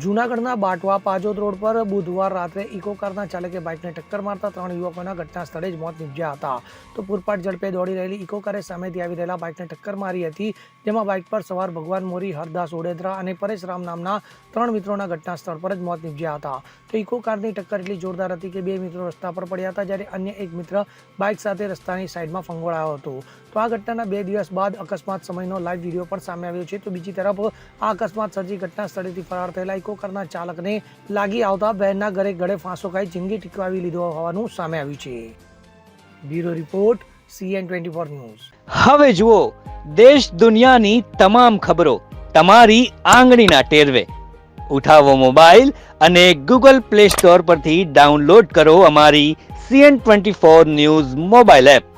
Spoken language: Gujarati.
જૂનાગઢના બાટવા પાજોદ રોડ પર બુધવાર રાત્રે ઇકો કારના ચાલકે બાઇકને ટક્કર મારતા ત્રણ યુવકોના ઘટના સ્થળે જ મોત નીપજ્યા હતા. તો પૂરપાટ ઝડપે દોડી રહેલી ઇકો કારે સામેથી આવી રહેલા બાઇકને ટક્કર મારી હતી, જેમાં બાઇક પર સવાર ભગવાન મોરી, હરદાસ ઓડેદરા અને પરેશ રામ નામના ત્રણ મિત્રોના ઘટના સ્થળ પર જ મોત નીપજ્યા હતા. તો ઇકો કારની ટક્કર એટલી જોરદાર હતી કે બે મિત્રો રસ્તા પર પડ્યા હતા, જ્યારે અન્ય એક મિત્ર બાઇક સાથે રસ્તાની સાઈડમાં ફંગોળાયો હતો. તો આ ઘટનાના બે દિવસ બાદ અકસ્માત સમયનો લાઈવ વીડિયો પણ સામે આવ્યો છે. તો બીજી તરફ, આ અકસ્માત સર્જી ઘટના સ્થળેથી ફરાર થયેલા ઇકો કરના ચાલકને લાગી આવતા બહેનના ઘરે ગળે ફાંસો ખાઈ જિંદગી ટીકવાવી લીધો હોવાનું સામે આવ્યું છે. Bureau report CN twenty four news. હવે જુઓ, દેશ દુનિયાની તમામ ખબરો તમારી આંગળીના ટેરવે. ઉઠાવો મોબાઈલ અને ગૂગલ પ્લે સ્ટોર પરથી ડાઉનલોડ કરો અમારી CN twenty four news mobile app.